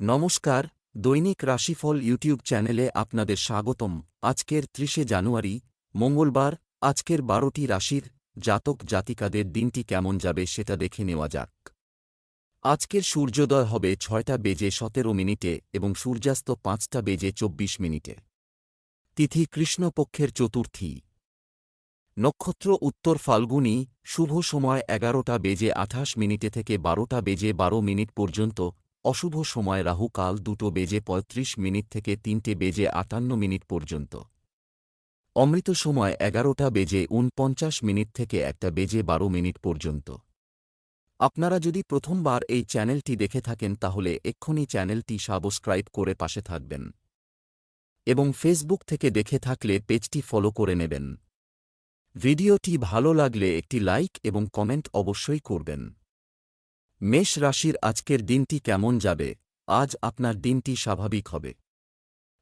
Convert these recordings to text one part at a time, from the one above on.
নমস্কার, দৈনিক রাশিফল ইউটিউব চ্যানেলে আপনাদের স্বাগতম। আজকের ত্রিশে জানুয়ারি, মঙ্গলবার, আজকের বারোটি রাশির জাতক জাতিকাদের দিনটি কেমন যাবে সেটা দেখে নেওয়া যাক। আজকের সূর্যোদয় হবে ছয়টা বেজে সতেরো মিনিটে এবং সূর্যাস্ত পাঁচটা বেজে চব্বিশ মিনিটে। তিথি কৃষ্ণপক্ষের চতুর্থী। নক্ষত্র উত্তর ফাল্গুনি, শুভ সময় এগারোটা বেজে আঠাশ মিনিটে থেকে বারোটা বেজে বারো মিনিট পর্যন্ত অশুভ সময় রাহু কাল দুটো বেজে পঁয়ত্রিশ মিনিট থেকে তিনটে বেজে আটান্ন মিনিট পর্যন্ত। অমৃত সময় এগারোটা বেজে উনপঞ্চাশ মিনিট থেকে একটা বেজে বারো মিনিট পর্যন্ত। আপনারা যদি প্রথমবার এই চ্যানেলটি দেখে থাকেন তাহলে এক্ষুনি চ্যানেলটি সাবস্ক্রাইব করে পাশে থাকবেন। এবং ফেসবুক থেকে দেখে থাকলে পেজটি ফলো করে নেবেন। ভিডিওটি ভালো লাগলে একটি লাইক এবং কমেন্ট অবশ্যই করবেন। মেষ রাশির আজকের দিনটি কেমন যাবে? আজ আপনার দিনটি স্বাভাবিক হবে।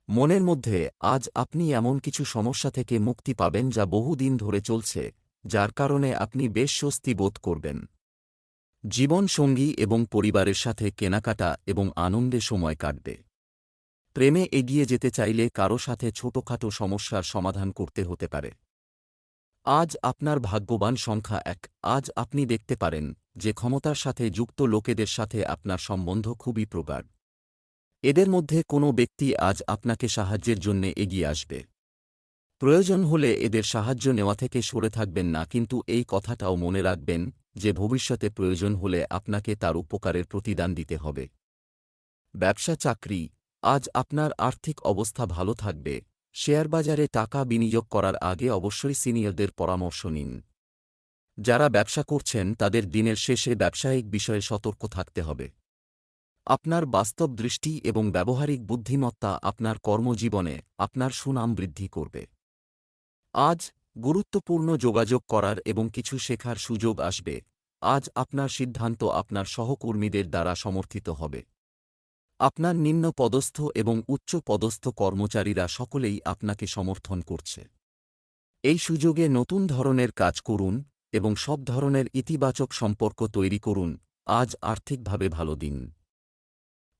মনের মধ্যে, আজ আপনি এমন কিছু সমস্যা থেকে মুক্তি পাবেন যা বহুদিন ধরে চলছে, যার কারণে আপনি বেশ স্বস্তি বোধ করবেন। জীবনসঙ্গী এবং পরিবারের সাথে কেনাকাটা এবং আনন্দে সময় কাটবে। প্রেমে এগিয়ে যেতে চাইলে কারও সাথে ছোটখাটো সমস্যার সমাধান করতে হতে পারে। আজ আপনার ভাগ্যবান সংখ্যা এক। আজ আপনি দেখতে পারেন যে ক্ষমতার সাথে যুক্ত লোকেদের সাথে আপনার সম্বন্ধ খুবই প্রগাঢ়। এদের মধ্যে কোনো ব্যক্তি আজ আপনাকে সাহায্যের জন্যে এগিয়ে আসবে। প্রয়োজন হলে এদের সাহায্য নেওয়া থেকে সরে থাকবেন না, কিন্তু এই কথাটাও মনে রাখবেন যে ভবিষ্যতে প্রয়োজন হলে আপনাকে তার উপকারের প্রতিদান দিতে হবে। ব্যবসা চাকরি আজ আপনার আর্থিক অবস্থা ভালো থাকবে। শেয়ার বাজারে টাকা বিনিয়োগ করার আগে অবশ্যই সিনিয়রদের পরামর্শ নিন। যারা ব্যবসা করছেন, তাদের দিনের শেষে ব্যবসায়িক বিষয়ে সতর্ক থাকতে হবে। আপনার বাস্তব দৃষ্টি এবং ব্যবহারিক বুদ্ধিমত্তা আপনার কর্মজীবনে আপনার সুনাম বৃদ্ধি করবে। আজ গুরুত্বপূর্ণ যোগাযোগ করার এবং কিছু শেখার সুযোগ আসবে। আজ আপনার সিদ্ধান্ত আপনার সহকর্মীদের দ্বারা সমর্থিত হবে। আপনার নিম্ন পদস্থ এবং উচ্চ পদস্থ কর্মচারীরা সকলেই আপনাকে সমর্থন করছে। এই সুযোগে নতুন ধরনের কাজ করুন এবং সব ধরনের ইতিবাচক সম্পর্ক তৈরি করুন। আজ আর্থিকভাবে ভালো দিন।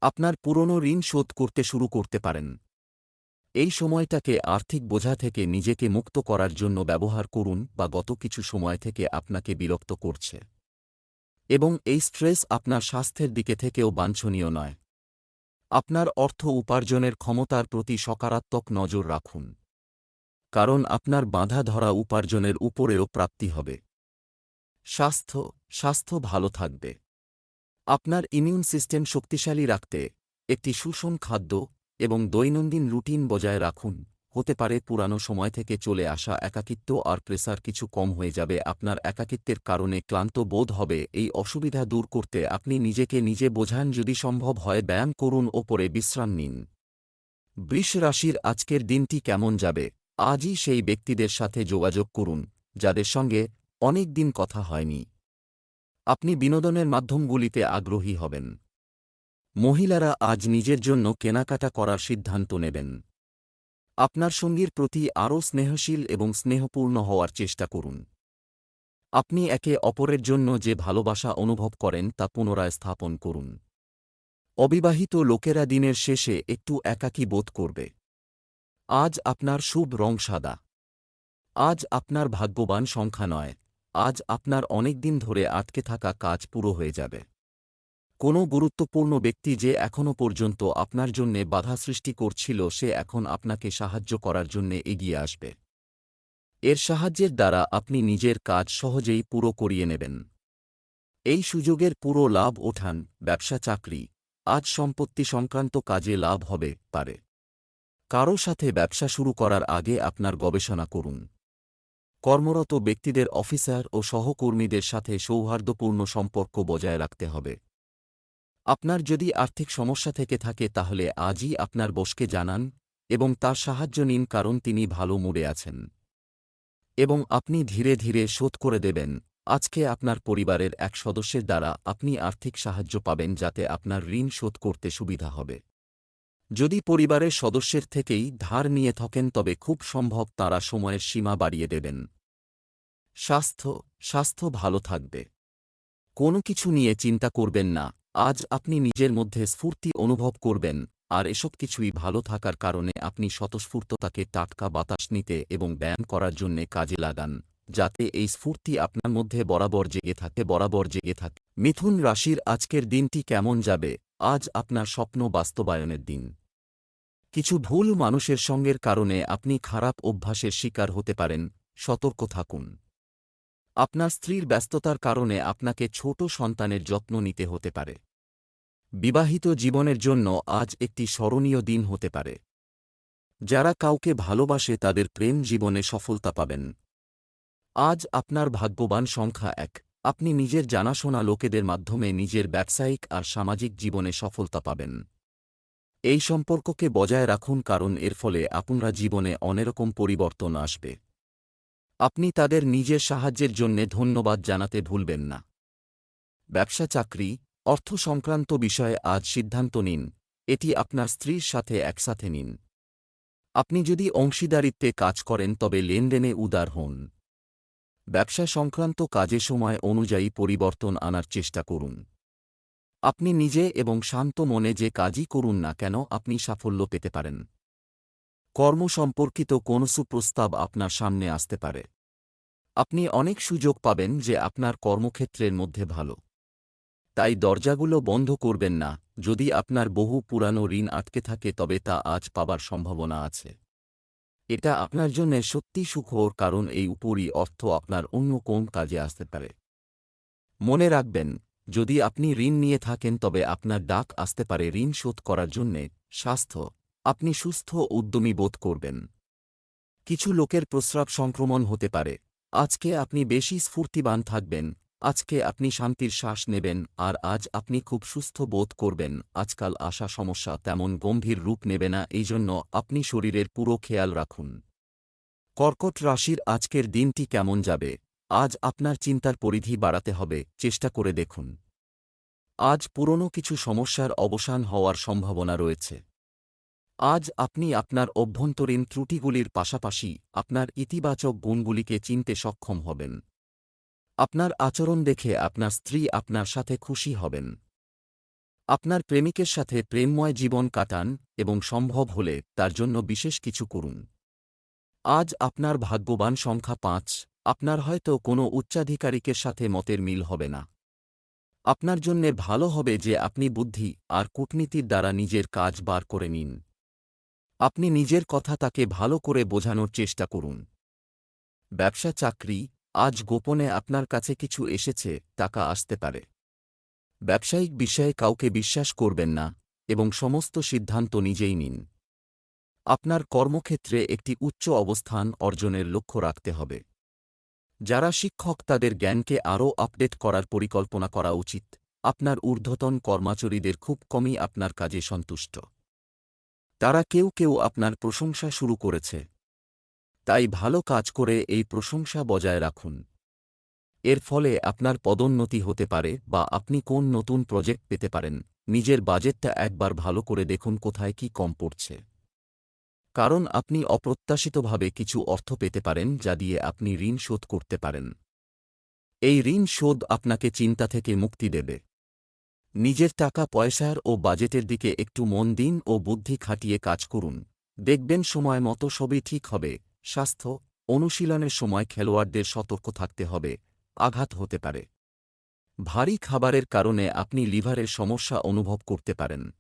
আপনার পুরনো ঋণ শোধ করতে শুরু করতে পারেন। এই সময়টাকে আর্থিক বোঝা থেকে নিজেকে মুক্ত করার জন্য ব্যবহার করুন বা গত কিছু সময় থেকে আপনাকে বিরক্ত করছে। এবং এই স্ট্রেস আপনার স্বাস্থ্যের দিকে থেকেও বাঞ্ছনীয় নয়। আপনার অর্থ উপার্জনের ক্ষমতার প্রতি সকারাত্মক নজর রাখুন। কারণ আপনার বাঁধা ধরা উপার্জনের উপরেও প্রাপ্তি হবে। স্বাস্থ্য স্বাস্থ্য ভালো থাকবে। আপনার ইমিউন সিস্টেম শক্তিশালী রাখতে একটি সুষম খাদ্য এবং দৈনন্দিন রুটিন বজায় রাখুন। হতে পারে পুরানো সময় থেকে চলে আসা একাকিত্ব আর প্রেসার কিছু কম হয়ে যাবে। আপনার একাকিত্বের কারণে ক্লান্ত বোধ হবে। এই অসুবিধা দূর করতে আপনি নিজেকে নিজে বোঝান যদি সম্ভব হয়। ব্যায়াম করুন, ওপরে বিশ্রাম নিন। বৃষ রাশির আজকের দিনটি কেমন যাবে? আজই সেই ব্যক্তিদের সাথে যোগাযোগ করুন, যাদের সঙ্গে অনেক দিন কথা হয়নি। আপনি বিনোদনের মাধ্যমগুলিতে আগ্রহী হবেন। মহিলারা আজ নিজের জন্য কেনাকাটা করার সিদ্ধান্ত নেবেন। আপনার সঙ্গীর প্রতি আরও স্নেহশীল এবং স্নেহপূর্ণ হওয়ার চেষ্টা করুন। আপনি একে অপরের জন্য যে ভালোবাসা অনুভব করেন তা পুনরায় স্থাপন করুন। অবিবাহিত লোকেরা দিনের শেষে একটু একাকী বোধ করবে। আজ আপনার শুভ রং সাদা। আজ আপনার ভাগ্যবান সংখ্যা নয়। আজ আপনার অনেক দিন ধরে আটকে থাকা কাজ পুরো হয়ে যাবে। কোনো গুরুত্বপূর্ণ ব্যক্তি যে এখনও পর্যন্ত আপনার জন্যে বাধা সৃষ্টি করছিল, সে এখন আপনাকে সাহায্য করার জন্যে এগিয়ে আসবে। এর সাহায্যের দ্বারা আপনি নিজের কাজ সহজেই পুরো করিয়ে নেবেন। এই সুযোগের পুরো লাভ ওঠান, ব্যবসা, চাকরি। আজ সম্পত্তি সংক্রান্ত কাজে লাভ হবে, পারে। কারও সাথে ব্যবসা শুরু করার আগে আপনার গবেষণা করুন। কর্মরত ব্যক্তিদের অফিসার ও সহকর্মীদের সাথে সৌহার্দ্যপূর্ণ সম্পর্ক বজায় রাখতে হবে। আপনার যদি আর্থিক সমস্যা থেকে থাকে তাহলে আজই আপনার বসকে জানান এবং তার সাহায্য নিন কারণ তিনি ভালো মুড়ে আছেন। এবং আপনি ধীরে ধীরে শোধ করে দেবেন, আজকে আপনার পরিবারের এক সদস্যের দ্বারা আপনি আর্থিক সাহায্য পাবেন যাতে আপনার ঋণ শোধ করতে সুবিধা হবে। যদি পরিবারের সদস্যের থেকেই ধার নিয়ে থাকেন তবে খুব সম্ভব তারা সময়ের সীমা বাড়িয়ে দেবেন। স্বাস্থ্য স্বাস্থ্য ভালো থাকবে। কোনো কিছু নিয়ে চিন্তা করবেন না। আজ আপনি নিজের মধ্যে স্ফূর্তি অনুভব করবেন, আর এসব কিছুই ভালো থাকার কারণে আপনি স্বতঃস্ফূর্ততাকে টাটকা বাতাস নিতে এবং ব্যায়াম করার জন্যে কাজে লাগান, যাতে এই স্ফূর্তি আপনার মধ্যে বরাবর জেগে থাকে, বরাবর জেগে থাকে। মিথুন রাশির আজকের দিনটি কেমন যাবে? আজ আপনার স্বপ্ন বাস্তবায়নের দিন। কিছু ভুল মানুষের সঙ্গের কারণে আপনি খারাপ অভ্যাসের শিকার হতে পারেন, সতর্ক থাকুন। আপনার স্ত্রীর ব্যস্ততার কারণে আপনাকে ছোট সন্তানের যত্ন নিতে হতে পারে। বিবাহিত জীবনের জন্য আজ একটি স্মরণীয় দিন হতে পারে। যারা কাউকে ভালোবাসে তাদের প্রেম জীবনে সফলতা পাবেন। আজ আপনার ভাগ্যবান সংখ্যা এক। আপনি নিজের জানাশোনা লোকেদের মাধ্যমে নিজের ব্যবসায়িক আর সামাজিক জীবনে সফলতা পাবেন। এই সম্পর্ককে বজায় রাখুন কারণ এর ফলে আপনারা জীবনে অনেরকম পরিবর্তন আসবে। আপনি তাদের নিজের সাহায্যের জন্যে ধন্যবাদ জানাতে ভুলবেন না। ব্যবসা চাকরি, অর্থ সংক্রান্ত বিষয়ে আজ সিদ্ধান্ত নিন, এটি আপনার স্ত্রীর সাথে একসাথে নিন। আপনি যদি অংশীদারিত্বে কাজ করেন তবে লেনদেনে উদার হন। ব্যবসা সংক্রান্ত কাজে সময় অনুযায়ী পরিবর্তন আনার চেষ্টা করুন। আপনি নিজে এবং শান্ত মনে যে কাজই করুন না কেন, আপনি সাফল্য পেতে পারেন। কর্ম সম্পর্কিত কোনো সুপ্রস্তাব আপনার সামনে আসতে পারে। আপনি অনেক সুযোগ পাবেন যে আপনার কর্মক্ষেত্রের মধ্যে ভালো। তাই দরজাগুলো বন্ধ করবেন না। যদি আপনার বহু পুরানো ঋণ আটকে থাকে, তবে তা আজ পাবার সম্ভাবনা আছে। এটা আপনার জন্য সত্যি সুখর কারণ এই উপরই অর্থ আপনার অন্য কোন কাজে আসতে পারে। মনে রাখবেন, যদি আপনি ঋণ নিয়ে থাকেন, তবে আপনার ডাক আসতে পারে ঋণ শোধ করার জন্যে। স্বাস্থ্য আপনি সুস্থ উদ্যমী বোধ করবেন। কিছু লোকের প্রস্রাব সংক্রমণ হতে পারে। আজকে আপনি বেশি স্ফূর্তিবান থাকবেন, আজকে আপনি শান্তির শ্বাস নেবেন, আর আজ আপনি খুব সুস্থ বোধ করবেন। আজকাল আসা সমস্যা তেমন গম্ভীর রূপ নেবে না এই জন্য আপনি শরীরের পুরো খেয়াল রাখুন। কর্কট রাশির আজকের দিনটি কেমন যাবে? আজ আপনার চিন্তার পরিধি বাড়াতে হবে, চেষ্টা করে দেখুন। আজ পুরনো কিছু সমস্যার অবসান হওয়ার সম্ভাবনা রয়েছে। আজ আপনি আপনার অভ্যন্তরীণ ত্রুটিগুলির পাশাপাশি আপনার ইতিবাচক গুণগুলিকে চিনতে সক্ষম হবেন। আপনার আচরণ দেখে আপনার স্ত্রী আপনার সাথে খুশি হবেন। আপনার প্রেমিকের সাথে প্রেমময় জীবন কাটান এবং সম্ভব হলে তার জন্য বিশেষ কিছু করুন। আজ আপনার ভাগ্যবান সংখ্যা পাঁচ, আপনার হয়তো কোনো উচ্চাধিকারিকের সাথে মতের মিল হবে না। আপনার জন্যে ভালো হবে যে আপনি বুদ্ধি আর কূটনীতির দ্বারা নিজের কাজ বার করে নিন। আপনি নিজের কথা তাকে ভালো করে বোঝানোর চেষ্টা করুন। ব্যবসা চাকরি আজ গোপনে আপনার কাছে কিছু এসেছে, টাকা আসতে পারে। ব্যবসায়িক বিষয়ে কাউকে বিশ্বাস করবেন না এবং সমস্ত সিদ্ধান্ত নিজেই নিন। আপনার কর্মক্ষেত্রে একটি উচ্চ অবস্থান অর্জনের লক্ষ্য রাখতে হবে। যারা শিক্ষক, তাদের জ্ঞানকে আরও আপডেট করার পরিকল্পনা করা উচিত। আপনার ঊর্ধ্বতন কর্মচারীদের খুব কমই আপনার কাজে সন্তুষ্ট। তারা কেউ কেউ আপনার প্রশংসা শুরু করেছে। তাই ভালো কাজ করে এই প্রশংসা বজায় রাখুন। এর ফলে আপনার পদোন্নতি হতে পারে বা আপনি কোন নতুন প্রজেক্ট পেতে পারেন। নিজের বাজেটটা একবার ভালো করে দেখুন কোথায় কি কম পড়ছে। কারণ আপনি অপ্রত্যাশিতভাবে কিছু অর্থ পেতে পারেন যা দিয়ে আপনি ঋণ শোধ করতে পারেন। এই ঋণ শোধ আপনাকে চিন্তা থেকে মুক্তি দেবে। নিজের টাকা পয়সার ও বাজেটের দিকে একটু মন দিন ও বুদ্ধি খাটিয়ে কাজ করুন। দেখবেন সময় মতো সবই ঠিক হবে। স্বাস্থ্য, অনুশীলনের সময় খেলোয়াড়দের সতর্ক থাকতে হবে। আঘাত হতে পারে। ভারী খাবারের কারণে আপনি লিভারের সমস্যা অনুভব করতে পারেন।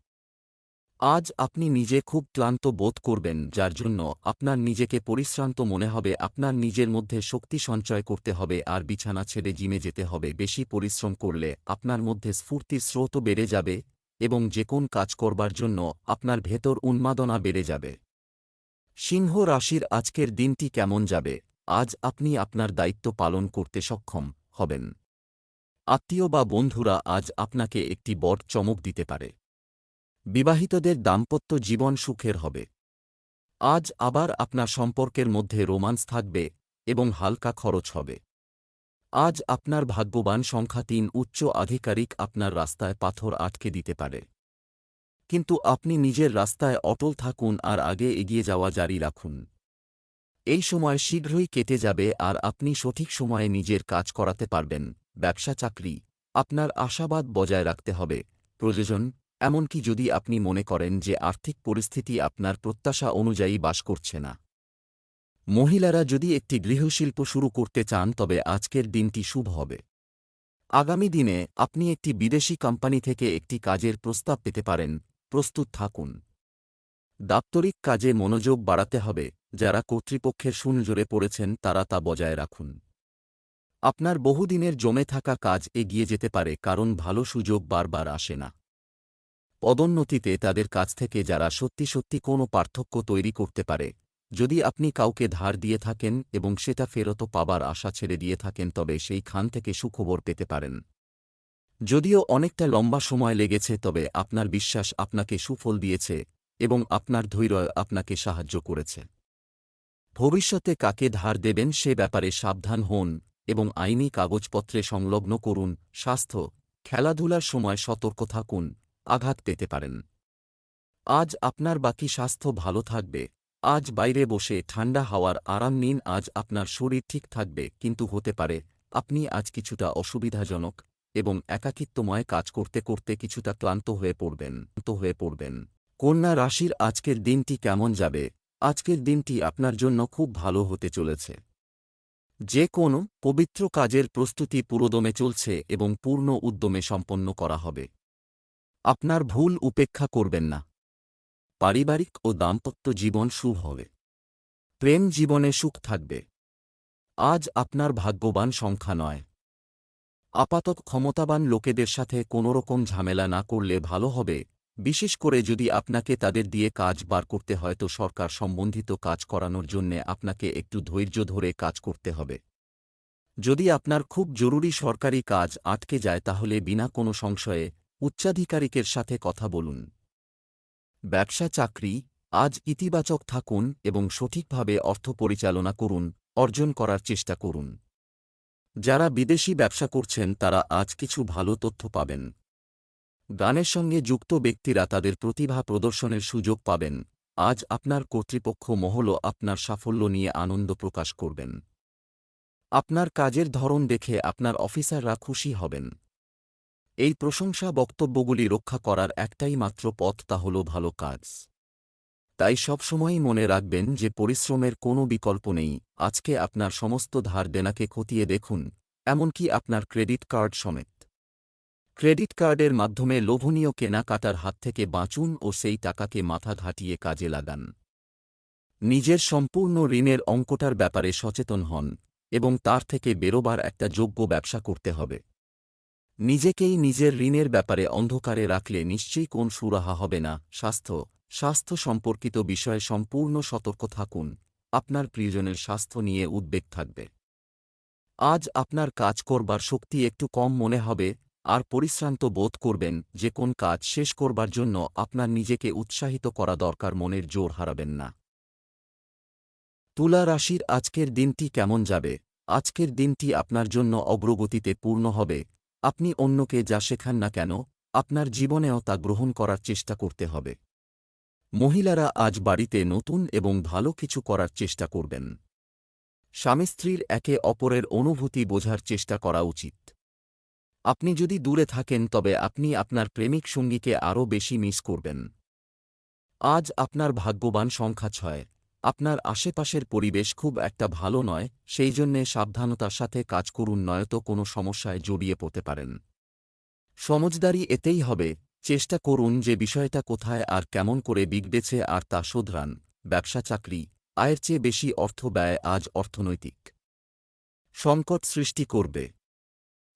আজ আপনি নিজে খুব ক্লান্ত বোধ করবেন, যার জন্য আপনার নিজেকে পরিশ্রান্ত মনে হবে, আপনার নিজের মধ্যে শক্তি সঞ্চয় করতে হবে আর বিছানা ছেড়ে জিমে যেতে হবে। বেশি পরিশ্রম করলে আপনার মধ্যে স্ফূর্তির স্রোতও বেড়ে যাবে এবং যে কোন কাজ করবার জন্য আপনার ভেতর উন্মাদনা বেড়ে যাবে। সিংহ রাশির আজকের দিনটি কেমন যাবে? আজ আপনি আপনার দায়িত্ব পালন করতে সক্ষম হবেন। আত্মীয় বা বন্ধুরা আজ আপনাকে একটি বড় চমক দিতে পারে। বিবাহিতদের দাম্পত্য জীবন সুখের হবে। আজ আবার আপনার সম্পর্কের মধ্যে রোমান্স থাকবে এবং হালকা খরচ হবে। আজ আপনার ভাগ্যবান সংখ্যা তিন উচ্চ আধিকারিক আপনার রাস্তায় পাথর আটকে দিতে পারে। কিন্তু আপনি নিজের রাস্তায় অটল থাকুন আর আগে এগিয়ে যাওয়া জারি রাখুন। এই সময় শীঘ্রই কেটে যাবে আর আপনি সঠিক সময়ে নিজের কাজ করাতে পারবেন। ব্যবসা চাকরি আপনার আশাবাদ বজায় রাখতে হবে। প্রয়োজন এমনকি যদি আপনি মনে করেন যে আর্থিক পরিস্থিতি আপনার প্রত্যাশা অনুযায়ী বাস করছে না। মহিলারা যদি একটি গৃহশিল্প শুরু করতে চান, তবে আজকের দিনটি শুভ হবে। আগামী দিনে আপনি একটি বিদেশি কোম্পানি থেকে একটি কাজের প্রস্তাব পেতে পারেন। প্রস্তুত থাকুন। দাপ্তরিক কাজে মনোযোগ বাড়াতে হবে। যারা কর্তৃপক্ষের সুনজোরে পড়েছেন, তারা তা বজায় রাখুন। আপনার বহুদিনের জমে থাকা কাজ এগিয়ে যেতে পারে, কারণ ভালো সুযোগ বারবার আসে না। পদোন্নতিতে তাদের কাছ থেকে যারা সত্যি সত্যি কোনো পার্থক্য তৈরি করতে পারে, যদি আপনি কাউকে ধার দিয়ে থাকেন এবং সেটা ফেরত পাবার আশা ছেড়ে দিয়ে থাকেন, তবে সেই খান থেকে সুখবর পেতে পারেন। যদিও অনেকটা লম্বা সময় লেগেছে, তবে আপনার বিশ্বাস আপনাকে সুফল দিয়েছে এবং আপনার ধৈর্য আপনাকে সাহায্য করেছে। ভবিষ্যতে কাকে ধার দেবেন সে ব্যাপারে সাবধান হন এবং আইনি কাগজপত্রে সংলগ্ন করুন, স্বাস্থ্য, খেলাধুলার সময় সতর্ক থাকুন। আঘাত পেতে পারেন। আজ আপনার বাকি স্বাস্থ্য ভালো থাকবে। আজ বাইরে বসে ঠান্ডা হাওয়ার আরাম নিন, আজ আপনার শরীর ঠিক থাকবে, কিন্তু হতে পারে আপনি আজ কিছুটা অসুবিধাজনক এবং একাকিত্বময় কাজ করতে করতে কিছুটা ক্লান্ত হয়ে পড়বেন, ক্লান্ত হয়ে পড়বেন। কন্যা রাশির আজকের দিনটি কেমন যাবে? আজকের দিনটি আপনার জন্য খুব ভালো হতে চলেছে। যে কোনো পবিত্র কাজের প্রস্তুতি পুরোদমে চলছে এবং পূর্ণ উদ্যমে সম্পন্ন করা হবে। আপনার ভুল উপেক্ষা করবেন না। পারিবারিক ও দাম্পত্য জীবন শুভ হবে। প্রেম জীবনে সুখ থাকবে। আজ আপনার ভাগ্যবান সংখ্যা নয়। আপাতত ক্ষমতাবান লোকেদের সাথে কোনোরকম ঝামেলা না করলে ভালো হবে, বিশেষ করে যদি আপনাকে তাদের দিয়ে কাজ বার করতে হয় তো সরকার সম্বন্ধিত কাজ করানোর জন্যে আপনাকে একটু ধৈর্য ধরে কাজ করতে হবে। যদি আপনার খুব জরুরি সরকারি কাজ আটকে যায় তাহলে বিনা কোনো সংশয়ে উচ্চাধিকারিকের সাথে কথা বলুন। ব্যবসা চাকরি, আজ ইতিবাচক থাকুন এবং সঠিকভাবে অর্থ পরিচালনা করুন, অর্জন করার চেষ্টা করুন। যারা বিদেশি ব্যবসা করছেন, তারা আজ কিছু ভালো তথ্য পাবেন। গানের সঙ্গে যুক্ত ব্যক্তিরা তাদের প্রতিভা প্রদর্শনের সুযোগ পাবেন। আজ আপনার কর্তৃপক্ষ মহলও আপনার সাফল্য নিয়ে আনন্দ প্রকাশ করবেন। আপনার কাজের ধরন দেখে আপনার অফিসাররা খুশি হবেন। এই প্রশংসা বক্তব্যগুলি রক্ষা করার একটাই মাত্র পথ তা হল ভালো কাজ। তাই সবসময়ই মনে রাখবেন যে পরিশ্রমের কোনো বিকল্প নেই। আজকে আপনার সমস্ত ধার দেনাকে খতিয়ে দেখুন, এমনকি আপনার ক্রেডিট কার্ড সমেত। ক্রেডিট কার্ডের মাধ্যমে লোভনীয় কেনাকাটার হাত থেকে বাঁচুন ও সেই টাকাকে মাথা ঘাটিয়ে কাজে লাগান। নিজের সম্পূর্ণ ঋণের অঙ্কটার ব্যাপারে সচেতন হন এবং তার থেকে বেরোবার একটা যোগ্য ব্যবসা করতে হবে। নিজেকেই নিজের ঋণের ব্যাপারে অন্ধকারে রাখলে নিশ্চয়ই কোন সুরাহা হবে না। স্বাস্থ্য। স্বাস্থ্য সম্পর্কিত বিষয়ে সম্পূর্ণ সতর্ক থাকুন। আপনার প্রিয়জনের স্বাস্থ্য নিয়ে উদ্বেগ থাকবে। আজ আপনার কাজ করবার শক্তি একটু কম মনে হবে, আর পরিশ্রান্ত বোধ করবেন যে কোন কাজ শেষ করবার জন্য আপনার নিজেকে উৎসাহিত করা দরকার মনের জোর হারাবেন না। তুলা রাশির আজকের দিনটি কেমন যাবে? আজকের দিনটি আপনার জন্য অগ্রগতিতে পূর্ণ হবে। আপনি অন্যকে যা শেখান না কেন, আপনার জীবনেও তা গ্রহণ করার চেষ্টা করতে হবে। মহিলারা আজ বাড়িতে নতুন এবং ভালো কিছু করার চেষ্টা করবেন। স্বামী স্ত্রীর একে অপরের অনুভূতি বোঝার চেষ্টা করা উচিত। আপনি যদি দূরে থাকেন, তবে আপনি আপনার প্রেমিক সঙ্গীকে আরও বেশি মিস করবেন। আজ আপনার ভাগ্যবান সংখ্যা ছয়। আপনার আশেপাশের পরিবেশ খুব একটা ভালো নয়, সেই জন্যে সাবধানতার সাথে কাজ করুন, নয়তো কোনো সমস্যায় জড়িয়ে পড়তে পারেন। সমজদারি এতেই হবে, চেষ্টা করুন যে বিষয়টা কোথায় আর কেমন করে বিগড়েছে আর তা শোধরান, ব্যবসা চাকরি, আয়ের চেয়ে বেশি অর্থ ব্যয় আজ অর্থনৈতিক। সংকট সৃষ্টি করবে।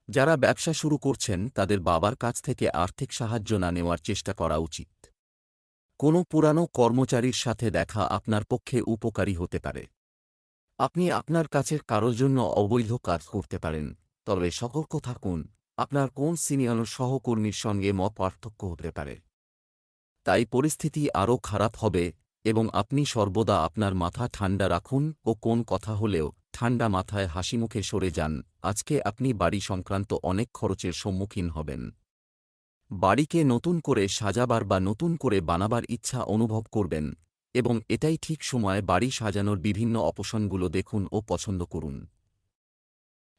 যারা ব্যবসা শুরু করছেন, তাদের বাবার কাছ থেকে আর্থিক সাহায্য না নেওয়ার চেষ্টা করা উচিত। কোনো পুরানো কর্মচারীর সাথে দেখা আপনার পক্ষে উপকারী হতে পারে। আপনি আপনার কাছের কারোর জন্য অবৈধ কাজ করতে পারেন, তবে সতর্ক থাকুন, আপনার কোন সিনিয়র সহকর্মীর সঙ্গে মত পার্থক্য হতে পারে। তাই পরিস্থিতি আরও খারাপ হবে এবং আপনি সর্বদা আপনার মাথা ঠান্ডা রাখুন ও কোন কথা হলেও ঠান্ডা মাথায় হাসিমুখে সরে যান। আজকে আপনি বাড়ি সংক্রান্ত অনেক খরচের সম্মুখীন হবেন। বাড়িকে নতুন করে সাজাবার বা নতুন করে বানাবার ইচ্ছা অনুভব করবেন, এবং এটাই ঠিক সময় বাড়ি সাজানোর বিভিন্ন অপশনগুলো দেখুন ও পছন্দ করুন।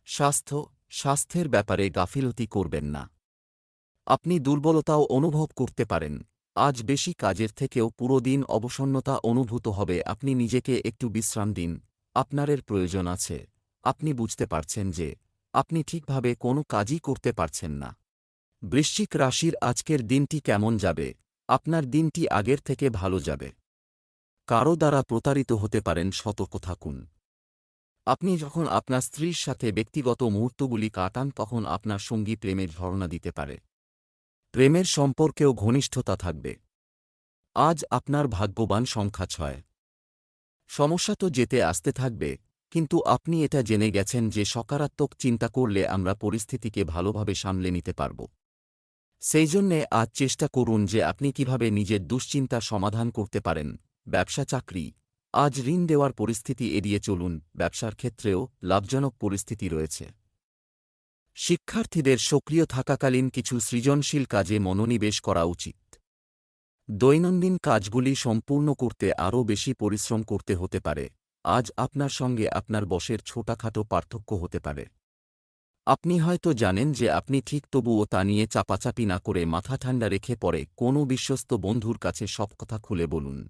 স্বাস্থ্য, স্বাস্থ্যের ব্যাপারে গাফিলতি করবেন না। আপনি দুর্বলতাও অনুভব করতে পারেন। আজ বেশি কাজের থেকেও পুরো দিন অবসন্নতা অনুভূত হবে, আপনি নিজেকে একটু বিশ্রাম দিন, আপনারের প্রয়োজন আছে। আপনি বুঝতে পারছেন যে, আপনি ঠিকভাবে কোনো কাজই করতে পারছেন না। বৃশ্চিক রাশির আজকের দিনটি কেমন যাবে? আপনার দিনটি আগের থেকে ভালো যাবে। কারও দ্বারা প্রতারিত হতে পারেন, সতর্ক থাকুন। আপনি যখন আপনার স্ত্রীর সাথে ব্যক্তিগত মুহূর্তগুলি কাটান, তখন আপনার সঙ্গী প্রেমের ঝরনা দিতে পারে। প্রেমের সম্পর্কেও ঘনিষ্ঠতা থাকবে। আজ আপনার ভাগ্যবান সংখ্যা ছয়। সমস্যা তো যেতে আসতে থাকবে, কিন্তু আপনি এটা জেনে গেছেন যে সকারাত্মক চিন্তা করলে আমরা পরিস্থিতিকে ভালোভাবে সামলে নিতে পারব। সেই জন্যে আজ চেষ্টা করুন যে আপনি কীভাবে নিজের দুশ্চিন্তা সমাধান করতে পারেন। ব্যবসা চাকরি। আজ ঋণ দেওয়ার পরিস্থিতি এড়িয়ে চলুন, ব্যবসার ক্ষেত্রেও লাভজনক পরিস্থিতি রয়েছে। শিক্ষার্থীদের সক্রিয় থাকাকালীন কিছু সৃজনশীল কাজে মনোনিবেশ করা উচিত। দৈনন্দিন কাজগুলি সম্পূর্ণ করতে আরও বেশি পরিশ্রম করতে হতে পারে। আজ আপনার সঙ্গে আপনার বসের ছোটাখাটো পার্থক্য হতে পারে। আপনি হয়তো জানেন যে আপনি ঠিক তবুও তা নিয়ে চাপাচাপি না করে মাথা ঠান্ডা রেখে পরে কোনো বিশ্বস্ত বন্ধুর কাছে সব কথা খুলে বলুন।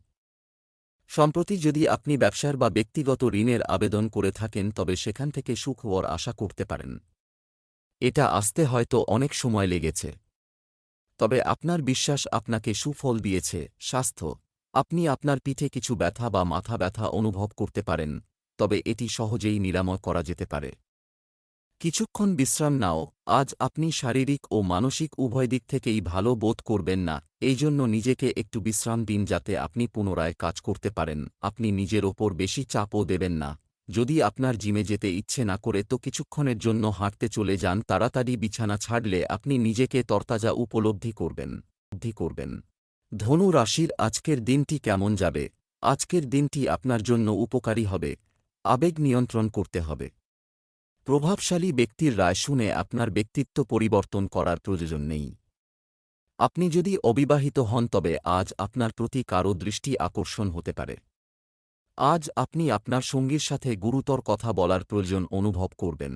সম্প্রতি যদি আপনি ব্যবসার বা ব্যক্তিগত ঋণের আবেদন করে থাকেন, তবে সেখান থেকে সুখবর আশা করতে পারেন। এটা আসতে হয়তো অনেক সময় লেগেছে। তবে আপনার বিশ্বাস আপনাকে সুফল দিয়েছে, স্বাস্থ্য। আপনি আপনার পিঠে কিছু ব্যথা বা মাথা ব্যথা অনুভব করতে পারেন, তবে এটি সহজেই নিরাময় করা যেতে পারে। কিছুক্ষণ বিশ্রাম নাও, আজ আপনি শারীরিক ও মানসিক উভয় দিক থেকেই ভালো বোধ করবেন না, এই জন্য নিজেকে একটু বিশ্রাম দিন যাতে আপনি পুনরায় কাজ করতে পারেন, আপনি নিজের ওপর বেশি চাপও দেবেন না, যদি আপনার জিমে যেতে ইচ্ছে না করে তো কিছুক্ষণের জন্য হাঁটতে চলে যান, তাড়াতাড়ি বিছানা ছাড়লে আপনি নিজেকে তরতাজা উপলব্ধি করবেন উপলব্ধি করবেন। ধনু রাশির আজকের দিনটি কেমন যাবে? আজকের দিনটি আপনার জন্য উপকারী হবে, আবেগ নিয়ন্ত্রণ করতে হবে। প্রভাবশালী ব্যক্তির রায় শুনে আপনার ব্যক্তিত্ব পরিবর্তন করার প্রয়োজন নেই। আপনি যদি অবিবাহিত হন, তবে আজ আপনার প্রতি কারও দৃষ্টি আকর্ষণ হতে পারে। আজ আপনি আপনার সঙ্গীর সাথে গুরুতর কথা বলার প্রয়োজন অনুভব করবেন।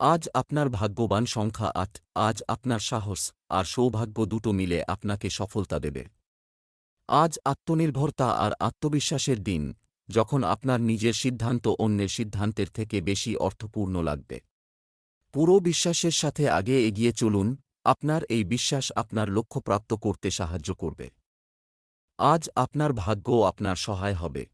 আজ আপনার ভাগ্যবান সংখ্যা আট, আজ আপনার সাহস আর সৌভাগ্য দুটো মিলে আপনাকে সফলতা দেবে। আজ আত্মনির্ভরতা আর আত্মবিশ্বাসের দিন। যখন আপনার নিজের সিদ্ধান্ত অন্যের সিদ্ধান্তের থেকে বেশি অর্থপূর্ণ লাগবে। পুরো বিশ্বাসের সাথে আগে এগিয়ে চলুন, আপনার এই বিশ্বাস আপনার লক্ষ্য প্রাপ্ত করতে সাহায্য করবে। আজ আপনার ভাগ্য আপনার সহায় হবে।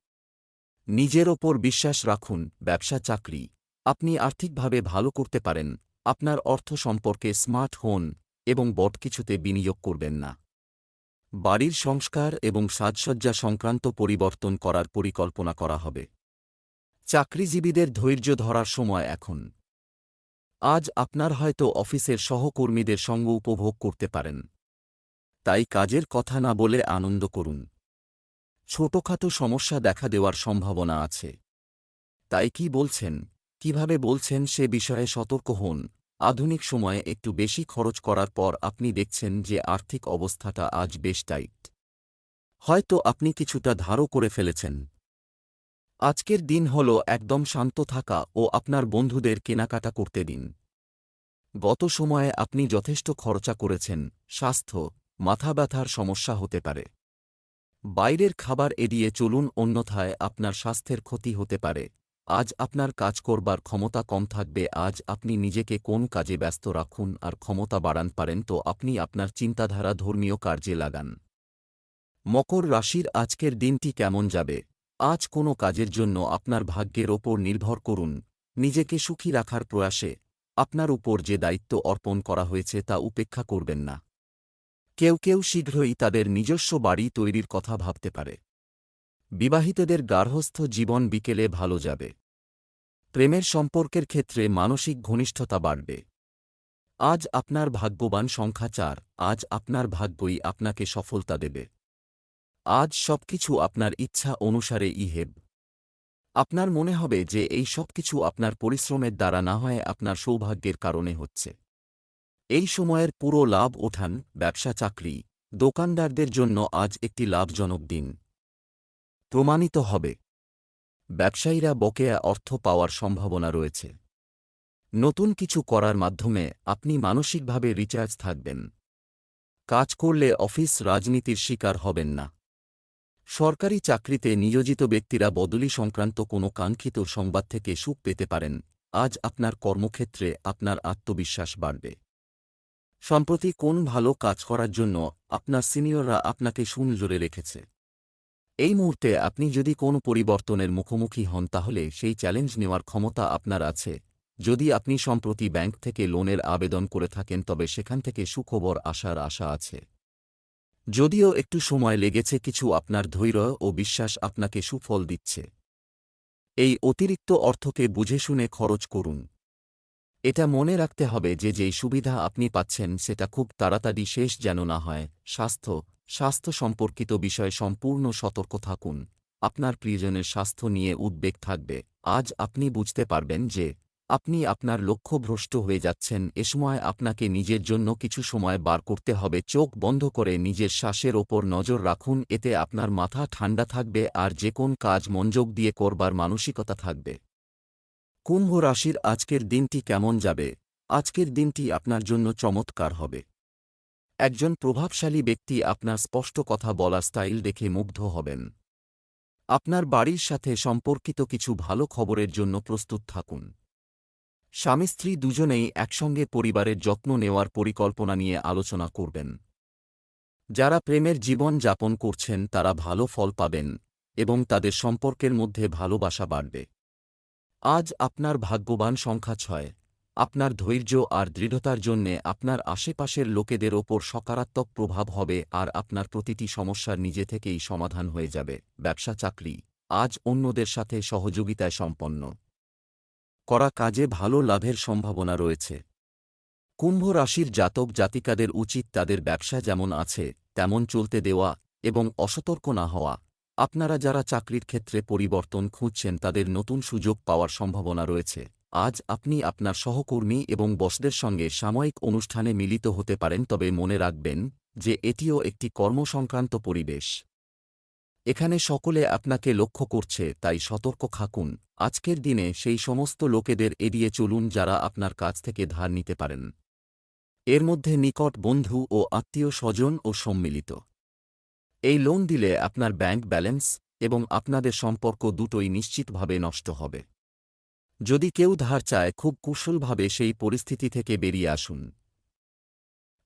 নিজের ওপর বিশ্বাস রাখুন, ব্যবসা, চাকরি। আপনি আর্থিকভাবে ভালো করতে পারেন, আপনার অর্থ সম্পর্কে স্মার্ট হন এবং বট কিছুতে বিনিয়োগ করবেন না। বাড়ির সংস্কার এবং সাজসজ্জা সংক্রান্ত পরিবর্তন করার পরিকল্পনা করা হবে। চাকরিজীবীদের ধৈর্য ধরার সময় এখন। আজ আপনার হয়তো অফিসের সহকর্মীদের সঙ্গ উপভোগ করতে পারেন। তাই কাজের কথা না বলে আনন্দ করুন। ছোটখাটো সমস্যা দেখা দেওয়ার সম্ভাবনা আছে। তাই কি বলছেন, কীভাবে বলছেন সে বিষয়ে সতর্ক হন। আধুনিক সময়ে একটু বেশি খরচ করার পর আপনি দেখছেন যে আর্থিক অবস্থাটা আজ বেশ টাইট। হয়তো আপনি কিছুটা ধারও করে ফেলেছেন। আজকের দিন হল একদম শান্ত থাকা ও আপনার বন্ধুদের কেনাকাটা করতে দিন। গত সময়ে আপনি যথেষ্ট খরচা করেছেন, স্বাস্থ্য, মাথা ব্যথার সমস্যা হতে পারে। বাইরের খাবার এড়িয়ে চলুন, অন্যথায় আপনার স্বাস্থ্যের ক্ষতি হতে পারে। আজ আপনার কাজ করবার ক্ষমতা কম থাকবে, আজ আপনি নিজেকে কোন কাজে ব্যস্ত রাখুন আর ক্ষমতা বাড়ান পারেন তো আপনি আপনার চিন্তাধারা ধর্মীয় কার্যে লাগান। মকর রাশির আজকের দিনটি কেমন যাবে? আজ কোনো কাজের জন্য আপনার ভাগ্যের ওপর নির্ভর করুন, নিজেকে সুখী রাখার প্রয়াসে। আপনার উপর যে দায়িত্ব অর্পণ করা হয়েছে তা উপেক্ষা করবেন না। কেউ কেউ শীঘ্রই তাদের নিজস্ব বাড়ি তৈরির কথা ভাবতে পারে। বিবাহিতদের গার্হস্থ জীবন বিকেলে ভালো যাবে। প্রেমের সম্পর্কের ক্ষেত্রে মানসিক ঘনিষ্ঠতা বাড়বে। আজ আপনার ভাগ্যবান সংখ্যা চার, আজ আপনার ভাগ্যই আপনাকে সফলতা দেবে। আজ সবকিছু আপনার ইচ্ছা অনুসারে ইহেব। আপনার মনে হবে যে এই সবকিছু আপনার পরিশ্রমের দ্বারা না হয় আপনার সৌভাগ্যের কারণে হচ্ছে। এই সময়ের পুরো লাভ ওঠান ব্যবসা চাকরি দোকানদারদের জন্য আজ একটি লাভজনক দিন। প্রমাণিত হবে। ব্যবসায়ীরা বকেয়া অর্থ পাওয়ার সম্ভাবনা রয়েছে। নতুন কিছু করার মাধ্যমে আপনি মানসিকভাবে রিচার্জ থাকবেন। কাজ করলে অফিস রাজনীতির শিকার হবেন না। সরকারি চাকরিতে নিয়োজিত ব্যক্তিরা বদলি সংক্রান্ত কোনো কাঙ্ক্ষিত সংবাদ থেকে সুখ পেতে পারেন। আজ আপনার কর্মক্ষেত্রে আপনার আত্মবিশ্বাস বাড়বে। সম্প্রতি কোন ভালো কাজ করার জন্য আপনার সিনিয়ররা আপনাকে সুনজোরে রেখেছে? এই মুহূর্তে আপনি যদি কোনো পরিবর্তনের মুখোমুখি হন, তাহলে সেই চ্যালেঞ্জ নেওয়ার ক্ষমতা আপনার আছে। যদি আপনি সম্প্রতি ব্যাংক থেকে লোনের আবেদন করে থাকেন, তবে সেখান থেকে সুখবর আসার আশা আছে। যদিও একটু সময় লেগেছে, কিছু আপনার ধৈর্য ও বিশ্বাস আপনাকে সুফল দিচ্ছে। এই অতিরিক্ত অর্থকে বুঝে শুনে খরচ করুন। এটা মনে রাখতে হবে যে, যেই সুবিধা আপনি পাচ্ছেন, সেটা খুব তাড়াতাড়ি শেষ যেন না হয়। স্বাস্থ্য স্বাস্থ্য সম্পর্কিত বিষয়ে সম্পূর্ণ সতর্ক থাকুন। আপনার প্রিয়জনের স্বাস্থ্য নিয়ে উদ্বেগ থাকবে। আজ আপনি বুঝতে পারবেন যে, আপনি আপনার লক্ষ্যভ্রষ্ট হয়ে যাচ্ছেন। এ সময় আপনাকে নিজের জন্য কিছু সময় বার করতে হবে। চোখ বন্ধ করে নিজের শ্বাসের ওপর নজর রাখুন। এতে আপনার মাথা ঠান্ডা থাকবে আর যে কোন কাজ মনোযোগ দিয়ে করবার মানসিকতা থাকবে। কুম্ভ রাশির আজকের দিনটি কেমন যাবে? আজকের দিনটি আপনার জন্য চমৎকার হবে। একজন প্রভাবশালী ব্যক্তি আপনার স্পষ্ট কথা বলা স্টাইল দেখে মুগ্ধ হবেন। আপনার বাড়ির সাথে সম্পর্কিত কিছু ভালো খবরের জন্য প্রস্তুত থাকুন। স্বামী স্ত্রী দুজনেই একসঙ্গে পরিবারের যত্ন নেওয়ার পরিকল্পনা নিয়ে আলোচনা করবেন। যারা প্রেমের জীবন যাপন করছেন, তারা ভালো ফল পাবেন এবং তাদের সম্পর্কের মধ্যে ভালোবাসা বাড়বে। আজ আপনার ভাগ্যবান সংখ্যা ছয়। আপনার ধৈর্য আর দৃঢ়তার জন্যে আপনার আশেপাশের লোকেদের ওপর সকারাত্মক প্রভাব হবে আর আপনার প্রতিটি সমস্যার নিজে থেকেই সমাধান হয়ে যাবে। ব্যবসা, চাকরি, আজ অন্যদের সাথে সহযোগিতায় সম্পন্ন করা কাজে ভালো লাভের সম্ভাবনা রয়েছে। কুম্ভ রাশির জাতক জাতিকাদের উচিত তাদের ব্যবসা যেমন আছে, তেমন চলতে দেওয়া এবং অসতর্ক না হওয়া। আপনারা যারা চাকরির ক্ষেত্রে পরিবর্তন খুঁজছেন তাদের নতুন সুযোগ পাওয়ার সম্ভাবনা রয়েছে। আজ আপনি আপনার সহকর্মী এবং বসদের সঙ্গে সাময়িক অনুষ্ঠানে মিলিত হতে পারেন, তবে মনে রাখবেন যে এটিও একটি কর্মসংক্রান্ত পরিবেশ। এখানে সকলে আপনাকে লক্ষ্য করছে, তাই সতর্ক থাকুন। আজকের দিনে সেই সমস্ত লোকেদের এড়িয়ে চলুন যারা আপনার কাছ থেকে ধার নিতে পারেন। এর মধ্যে নিকট বন্ধু ও আত্মীয় স্বজন ও সম্মিলিত। এই লোন দিলে আপনার ব্যাংক ব্যালেন্স এবং আপনাদের সম্পর্ক দুটোই নিশ্চিতভাবে নষ্ট হবে। যদি কেউ ধার চায়, খুব কুশলভাবে সেই পরিস্থিতি থেকে বেরিয়ে আসুন।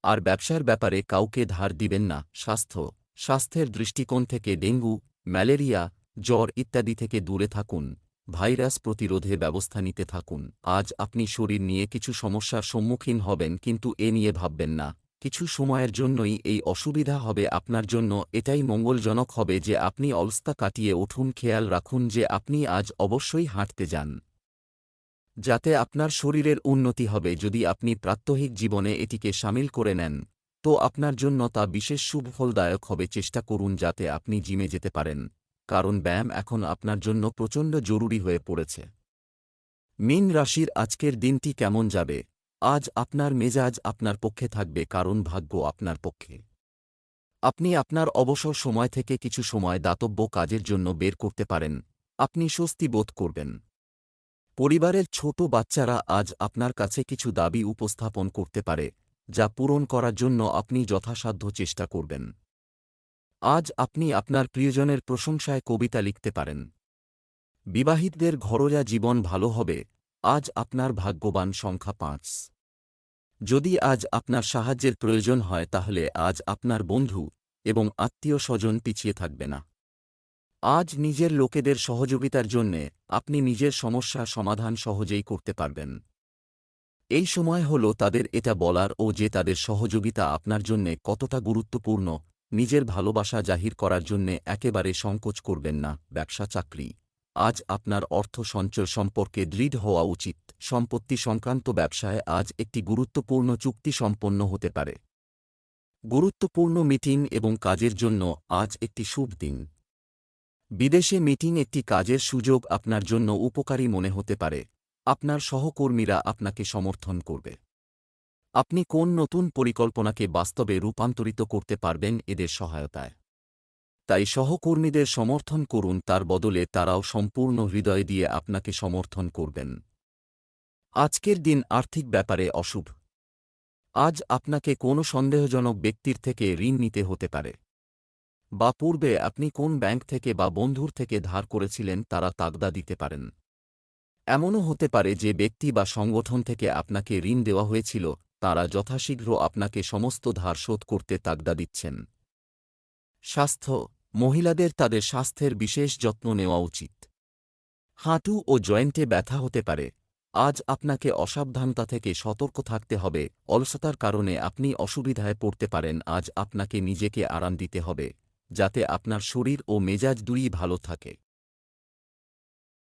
আর ব্যবসার ব্যাপারে কাউকে ধার দিবেন না। স্বাস্থ্য, স্বাস্থ্যের দৃষ্টিকোণ থেকে ডেঙ্গু, ম্যালেরিয়া, জ্বর ইত্যাদি থেকে দূরে থাকুন। ভাইরাস প্রতিরোধে ব্যবস্থা নিতে থাকুন। আজ আপনি শরীর নিয়ে কিছু সমস্যার সম্মুখীন হবেন, কিন্তু এ নিয়ে ভাববেন না। কিছু সময়ের জন্যই এই অসুবিধা হবে আপনার জন্য। এটাই মঙ্গলজনক হবে যে আপনি অলস্তা কাটিয়ে উঠুন। খেয়াল রাখুন যে আপনি আজ অবশ্যই হাঁটতে যান। যাতে আপনার শরীরের উন্নতি হবে। যদি আপনি প্রাত্যহিক জীবনে এটিকে সামিল করে নেন, তো আপনার জন্য তা বিশেষ সুফলদায়ক হবে। চেষ্টা করুন যাতে আপনি জিমে যেতে পারেন, কারণ ব্যায়াম এখন আপনার জন্য প্রচণ্ড জরুরি হয়ে পড়েছে। মিন রাশির আজকের দিনটি কেমন যাবে? আজ আপনার মেজাজ আপনার পক্ষে থাকবে, কারণ ভাগ্য আপনার পক্ষে। আপনি আপনার অবসর সময় থেকে কিছু সময় দাতব্য কাজের জন্য বের করতে পারেন। আপনি স্বস্তি বোধ করবেন। পরিবারের ছোট বাচ্চারা আজ আপনার কাছে কিছু দাবি উপস্থাপন করতে পারে, যা পূরণ করার জন্য আপনি যথাসাধ্য চেষ্টা করবেন। আজ আপনি আপনার প্রিয়জনের প্রশংসায় কবিতা লিখতে পারেন। বিবাহিতদের ঘরোয়া জীবন ভালো হবে, আজ আপনার ভাগ্যবান সংখ্যা পাঁচ। যদি আজ আপনার সাহায্যের প্রয়োজন হয় তাহলে আজ আপনার বন্ধু এবং আত্মীয় স্বজন পিছিয়ে থাকবে না। আজ নিজের লোকেদের সহযোগিতার জন্যে আপনি নিজের সমস্যা সমাধান সহজেই করতে পারবেন। এই সময় হল তাদের এটা বলার ও যে তাদের সহযোগিতা আপনার জন্যে কতটা গুরুত্বপূর্ণ, নিজের ভালোবাসা জাহির করার জন্যে একেবারে সংকোচ করবেন না, ব্যবসা চাকরি। আজ আপনার অর্থ সঞ্চয় সম্পর্কে দৃঢ় হওয়া উচিত। সম্পত্তি সংক্রান্ত ব্যবসায় আজ একটি গুরুত্বপূর্ণ চুক্তি সম্পন্ন হতে পারে। গুরুত্বপূর্ণ মিটিং এবং কাজের জন্য আজ একটি শুভ দিন। বিদেশে মিটিং একটি কাজের সুযোগ আপনার জন্য উপকারী মনে হতে পারে। আপনার সহকর্মীরা আপনাকে সমর্থন করবে। আপনি কোন নতুন পরিকল্পনাকে বাস্তবে রূপান্তরিত করতে পারবেন এদের সহায়তায়। তাই সহকর্মীদের সমর্থন করুন, তার বদলে তারাও সম্পূর্ণ হৃদয় দিয়ে আপনাকে সমর্থন করবেন। আজকের দিন আর্থিক ব্যাপারে অশুভ। আজ আপনাকে কোনো সন্দেহজনক ব্যক্তির থেকে ঋণ নিতে হতে পারে। বা পূর্বে আপনি কোন ব্যাংক থেকে বা বন্ধুর থেকে ধার করেছিলেন তারা তাগদা দিতে পারেন। এমনও হতে পারে যে ব্যক্তি বা সংগঠন থেকে আপনাকে ঋণ দেওয়া হয়েছিল, তারা যথাশীঘ্র আপনাকে সমস্ত ধার শোধ করতে তাগদা দিচ্ছেন। স্বাস্থ্য, মহিলাদের তাদের স্বাস্থ্যের বিশেষ যত্ন নেওয়া উচিত। হাঁটু ও জয়েন্টে ব্যথা হতে পারে। আজ আপনাকে অসাবধানতা থেকে সতর্ক থাকতে হবে, অলসতার কারণে আপনি অসুবিধায় পড়তে পারেন, আজ আপনাকে নিজেকে আরাম দিতে হবে। যাতে আপনার শরীর ও মেজাজ দুই ভালো থাকে।